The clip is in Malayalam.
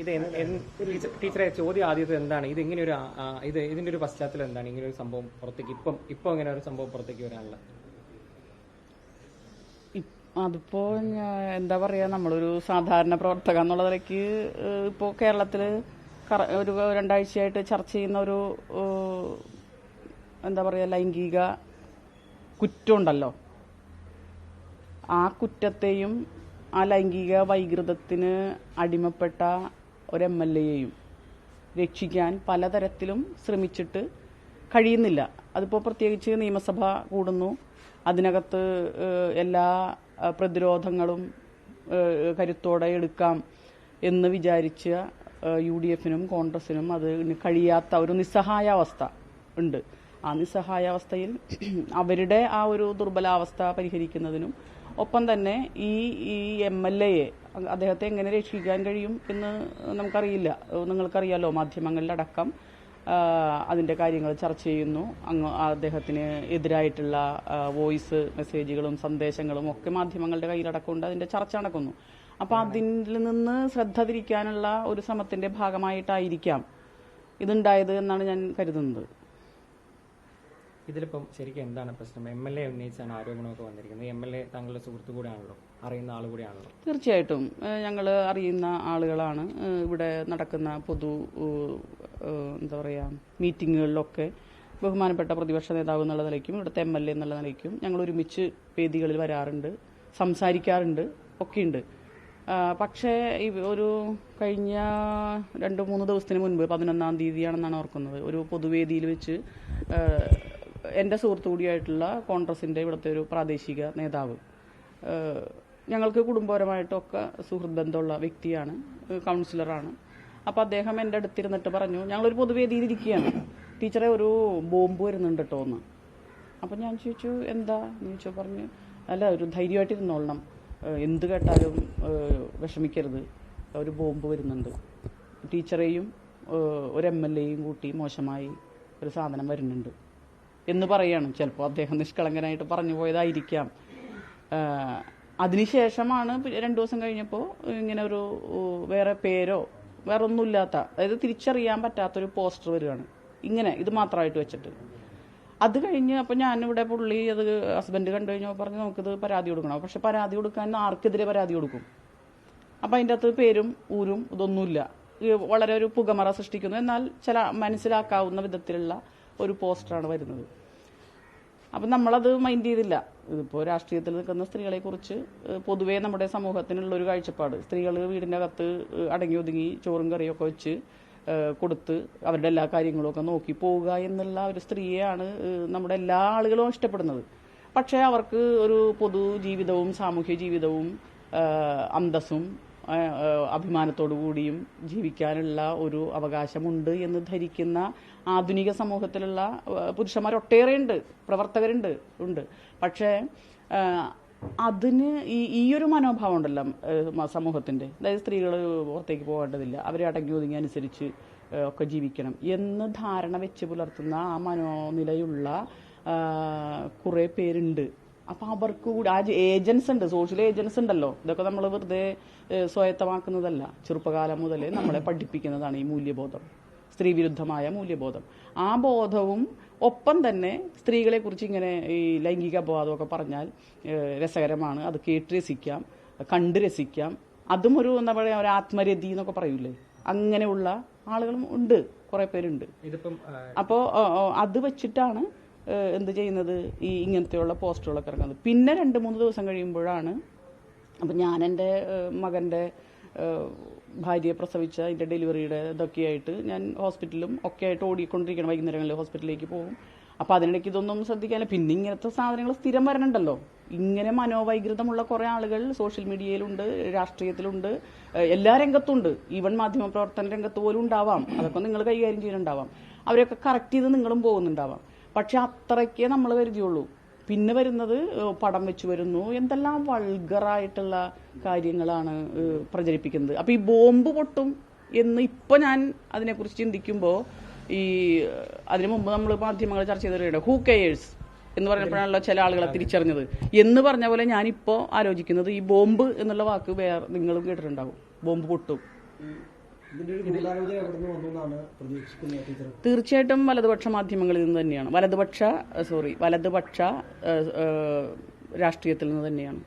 ഇത് ടീച്ചറെ ചോദ്യം ആദ്യത്തെ എന്താണ്? ഇത് ഇങ്ങനെ ഒരു ഇത് ഇതിന്റെ ഒരു പശ്ചാത്തലം എന്താണ്? ഇങ്ങനെ ഒരു സംഭവം പുറത്തേക്ക് ഇപ്പം ഇപ്പം ഇങ്ങനെ ഒരു സംഭവം പുറത്തേക്ക് വരാനുള്ള. അതിപ്പോ എന്താ പറയാ നമ്മളൊരു സാധാരണ പ്രവർത്തക എന്നുള്ള നിലയ്ക്ക് ഇപ്പോ കേരളത്തിൽ ഒരു രണ്ടാഴ്ചയായിട്ട് ചർച്ച ചെയ്യുന്ന ഒരു എന്താ പറയാ ലൈംഗിക കുറ്റമുണ്ടല്ലോ. ആ കുറ്റത്തെയും ആ ലൈംഗിക വൈകൃതത്തിന് അടിമപ്പെട്ട ഒരു എം എൽ എയെയും രക്ഷിക്കാൻ പലതരത്തിലും ശ്രമിച്ചിട്ട് കഴിയുന്നില്ല. അതിപ്പോൾ പ്രത്യേകിച്ച് നിയമസഭ കൂടുന്നു. അതിനകത്ത് എല്ലാ പ്രതിരോധങ്ങളും കരുത്തോടെ എടുക്കാം എന്ന് വിചാരിച്ച യു ഡി എഫിനും കോൺഗ്രസിനും അത് കഴിയാത്ത ഒരു നിസ്സഹായാവസ്ഥ ഉണ്ട്. ആ നിസ്സഹായാവസ്ഥയിൽ അവരുടെ ആ ഒരു ദുർബലാവസ്ഥ പരിഹരിക്കുന്നതിനും ഒപ്പം തന്നെ ഈ ഈ എം എൽ എയെ അദ്ദേഹത്തെ എങ്ങനെ രക്ഷിക്കാൻ കഴിയും എന്ന് നമുക്കറിയില്ല. നിങ്ങൾക്കറിയാലോ മാധ്യമങ്ങളിലടക്കം അതിന്റെ അതിന്റെ കാര്യങ്ങൾ ചർച്ച ചെയ്യുന്നു. അങ്ങ് അദ്ദേഹത്തിന് എതിരായിട്ടുള്ള വോയിസ് മെസ്സേജുകളും സന്ദേശങ്ങളും ഒക്കെ മാധ്യമങ്ങളുടെ കയ്യിലടക്കമുണ്ട് അതിന്റെ ചർച്ച നടക്കുന്നു. അപ്പൊ അതിൽ നിന്ന് ശ്രദ്ധ തിരിക്കാനുള്ള ഒരു ശ്രമത്തിന്റെ ഭാഗമായിട്ടായിരിക്കാം ഇതുണ്ടായത് എന്നാണ് ഞാൻ കരുതുന്നത്. ഇതിലിപ്പം ശരിക്കും എന്താണ് പ്രശ്നം? എം എൽ എ ഉന്നയിച്ചാണ് ആരോപണമൊക്കെ വന്നിരിക്കുന്നത്. എം എൽ എ താങ്കളുടെ സുഹൃത്തു കൂടെയാണല്ലോ? അറിയുന്ന ആൾ കൂടെയാണല്ലോ? തീർച്ചയായിട്ടും. ഞങ്ങൾ അറിയുന്ന ആളുകളാണ്. ഇവിടെ നടക്കുന്ന പൊതു എന്താ പറയുക മീറ്റിങ്ങുകളിലൊക്കെ ബഹുമാനപ്പെട്ട പ്രതിപക്ഷ നേതാവ് എന്നുള്ള നിലയ്ക്കും ഇവിടുത്തെ എം എൽ എ എന്നുള്ള നിലയ്ക്കും ഞങ്ങൾ ഒരുമിച്ച് വേദികളിൽ വരാറുണ്ട് സംസാരിക്കാറുണ്ട് ഒക്കെയുണ്ട്. പക്ഷേ ഈ ഒരു കഴിഞ്ഞ രണ്ട് മൂന്ന് ദിവസത്തിന് മുൻപ് പതിനൊന്നാം തീയതിയാണെന്നാണ് ഓർക്കുന്നത്. ഒരു പൊതുവേദിയിൽ വെച്ച് എന്റെ സുഹൃത്തു കൂടിയായിട്ടുള്ള കോൺഗ്രസിന്റെ ഇവിടുത്തെ ഒരു പ്രാദേശിക നേതാവ്. ഞങ്ങൾക്ക് കുടുംബപരമായിട്ടൊക്കെ സുഹൃത്ത് ബന്ധമുള്ള വ്യക്തിയാണ് കൗൺസിലറാണ്. അപ്പോൾ അദ്ദേഹം എന്റെ അടുത്തിരുന്നിട്ട് പറഞ്ഞു ഞങ്ങളൊരു പൊതുവേദിയിൽ ഇരിക്കുകയാണ്. ടീച്ചറെ ഒരു ബോംബ് വരുന്നുണ്ട് കേട്ടോ എന്ന്. അപ്പം ഞാൻ ചോദിച്ചു എന്താ? എന്ന് ചോദിച്ചു പറഞ്ഞു അല്ല ഒരു ധൈര്യമായിട്ട് ഇരുന്നോളണം. എന്ത് കേട്ടാലും വിഷമിക്കരുത്. ഒരു ബോംബ് വരുന്നുണ്ട്. ടീച്ചറെയും ഒരു എം എൽ എയും കൂട്ടി മോശമായി ഒരു സാധനം വരുന്നുണ്ട്. എന്ന് പറയാണ്. ചിലപ്പോൾ അദ്ദേഹം നിഷ്കളങ്കനായിട്ട് പറഞ്ഞു പോയതായിരിക്കാം. അതിനുശേഷമാണ് രണ്ടു ദിവസം കഴിഞ്ഞപ്പോൾ ഇങ്ങനെ ഒരു വേറെ പേരോ വേറെ ഒന്നുമില്ലാത്ത അതായത് തിരിച്ചറിയാൻ പറ്റാത്തൊരു പോസ്റ്റർ വരികയാണ്. ഇങ്ങനെ ഇത് മാത്രമായിട്ട് വെച്ചിട്ട്. അത് കഴിഞ്ഞ് അപ്പം ഞാനിവിടെ പുള്ളി അത് ഹസ്ബൻഡ് കണ്ടു കഴിഞ്ഞപ്പോൾ പറഞ്ഞ് നമുക്കിത് പരാതി കൊടുക്കണം. പക്ഷെ പരാതി കൊടുക്കാൻ ആർക്കെതിരെ പരാതി കൊടുക്കും. അപ്പം അതിന്റെ അകത്ത് പേരും ഊരും ഇതൊന്നുമില്ല. വളരെ ഒരു പുകമറ സൃഷ്ടിക്കുന്നു. എന്നാൽ ചില മനസ്സിലാക്കാവുന്ന വിധത്തിലുള്ള ഒരു പോസ്റ്ററാണ് വരുന്നത്. അപ്പം നമ്മളത് മൈൻഡ് ചെയ്തില്ല. ഇതിപ്പോൾ രാഷ്ട്രീയത്തിൽ നിൽക്കുന്ന സ്ത്രീകളെക്കുറിച്ച് പൊതുവേ നമ്മുടെ സമൂഹത്തിനുള്ള ഒരു കാഴ്ചപ്പാട്. സ്ത്രീകൾ അകത്ത് അടങ്ങി ഒതുങ്ങി ചോറും കറിയൊക്കെ വെച്ച് കൊടുത്ത് അവരുടെ എല്ലാ കാര്യങ്ങളൊക്കെ നോക്കി പോവുക എന്നുള്ള ഒരു സ്ത്രീയെയാണ് നമ്മുടെ എല്ലാ ആളുകളും ഇഷ്ടപ്പെടുന്നത്. പക്ഷേ അവർക്ക് ഒരു പൊതു ജീവിതവും സാമൂഹ്യ ജീവിതവും അന്തസ്സും അഭിമാനത്തോടു കൂടിയും ജീവിക്കാനുള്ള ഒരു അവകാശമുണ്ട് എന്ന് ധരിക്കുന്ന ആധുനിക സമൂഹത്തിലുള്ള പുരുഷന്മാർ ഒട്ടേറെ ഉണ്ട് പ്രവർത്തകരുണ്ട് ഉണ്ട്. പക്ഷേ അതിന് ഈ ഈ ഒരു മനോഭാവം ഉണ്ടല്ലോ സമൂഹത്തിന്റെ അതായത് സ്ത്രീകൾ പുറത്തേക്ക് പോകേണ്ടതില്ല. അവരെ അടങ്ങി ഒതുങ്ങി അനുസരിച്ച് ഒക്കെ ജീവിക്കണം എന്ന് ധാരണ വെച്ച് പുലർത്തുന്ന ആ മനോനിലയുള്ള കുറെ പേരുണ്ട്. അപ്പൊ അവർക്ക് കൂടി ആ ഏജൻസ് ഉണ്ട് സോഷ്യൽ ഏജൻസ് ഉണ്ടല്ലോ. ഇതൊക്കെ നമ്മൾ വെറുതെ സ്വയത്തമാക്കുന്നതല്ല. ചെറുപ്പകാലം മുതലേ നമ്മളെ പഠിപ്പിക്കുന്നതാണ് ഈ മൂല്യബോധം. സ്ത്രീ വിരുദ്ധമായ മൂല്യബോധം. ആ ബോധവും ഒപ്പം തന്നെ സ്ത്രീകളെ കുറിച്ച് ഇങ്ങനെ ഈ ലൈംഗിക അപവാദമൊക്കെ പറഞ്ഞാൽ രസകരമാണ്. അത് കേട്ട് രസിക്കാം കണ്ട് രസിക്കാം. അതും ഒരു എന്താ പറയുക ഒരു ആത്മരതി എന്നൊക്കെ പറയൂലേ? അങ്ങനെയുള്ള ആളുകളും ഉണ്ട്. കുറെ പേരുണ്ട്. അപ്പോ അപ്പോൾ അത് വെച്ചിട്ടാണ് എന്ത് ചെയ്യുന്നത്? ഈ ഇങ്ങനത്തെയുള്ള പോസ്റ്ററുകളൊക്കെ ഇറങ്ങുന്നത്. പിന്നെ രണ്ട് മൂന്ന് ദിവസം കഴിയുമ്പോഴാണ് അപ്പം ഞാൻ എന്റെ മകന്റെ ഭാര്യയെ പ്രസവിച്ച അതിന്റെ ഡെലിവറിയുടെ ഇതൊക്കെയായിട്ട് ഞാൻ ഹോസ്പിറ്റലും ഒക്കെ ആയിട്ട് ഓടിക്കൊണ്ടിരിക്കണം വൈകുന്നേരങ്ങളിൽ ഹോസ്പിറ്റലിലേക്ക് പോകും. അപ്പോൾ അതിനിടയ്ക്ക് ഇതൊന്നും ശ്രദ്ധിക്കാനില്ല. പിന്നെ ഇങ്ങനത്തെ സാധനങ്ങൾ സ്ഥിരം വരണുണ്ടല്ലോ. ഇങ്ങനെ മനോവൈകൃതമുള്ള കുറേ ആളുകൾ സോഷ്യൽ മീഡിയയിലുണ്ട് രാഷ്ട്രീയത്തിലുണ്ട് എല്ലാ രംഗത്തുണ്ട്. ഈവൻ മാധ്യമ പ്രവർത്തന രംഗത്ത് പോലും ഉണ്ടാവാം. അതൊക്കെ നിങ്ങൾ കൈകാര്യം ചെയ്യുന്നുണ്ടാവാം. അവരെയൊക്കെ കറക്റ്റ് ചെയ്ത് നിങ്ങളും പോകുന്നുണ്ടാവാം. പക്ഷെ അത്രയ്ക്കേ നമ്മൾ കരുതിയുള്ളൂ. പിന്നെ വരുന്നത് പടം വെച്ച് വരുന്നു. എന്തെല്ലാം വൾഗറായിട്ടുള്ള കാര്യങ്ങളാണ് പ്രചരിപ്പിക്കുന്നത്. അപ്പൊ ഈ ബോംബ് പൊട്ടും എന്ന് ഇപ്പൊ ഞാൻ അതിനെക്കുറിച്ച് ചിന്തിക്കുമ്പോൾ ഈ അതിനു മുമ്പ് നമ്മൾ മാധ്യമങ്ങൾ ചർച്ച ചെയ്തിട്ടുണ്ട്. ഹൂ കെയേഴ്സ് എന്ന് പറഞ്ഞപ്പോഴാണല്ലോ ചില ആളുകളെ തിരിച്ചറിഞ്ഞത്. എന്ന് പറഞ്ഞ പോലെ ഞാനിപ്പോ ആലോചിക്കുന്നത് ഈ ബോംബ് എന്നുള്ള വാക്ക് വേറെ നിങ്ങളും കേട്ടിട്ടുണ്ടാവും. ബോംബ് പൊട്ടും. തീർച്ചയായിട്ടും വലതുപക്ഷ മാധ്യമങ്ങളിൽ നിന്ന് തന്നെയാണ്. വലതുപക്ഷ സോറി വലതുപക്ഷ രാഷ്ട്രീയത്തിൽ നിന്ന് തന്നെയാണ്.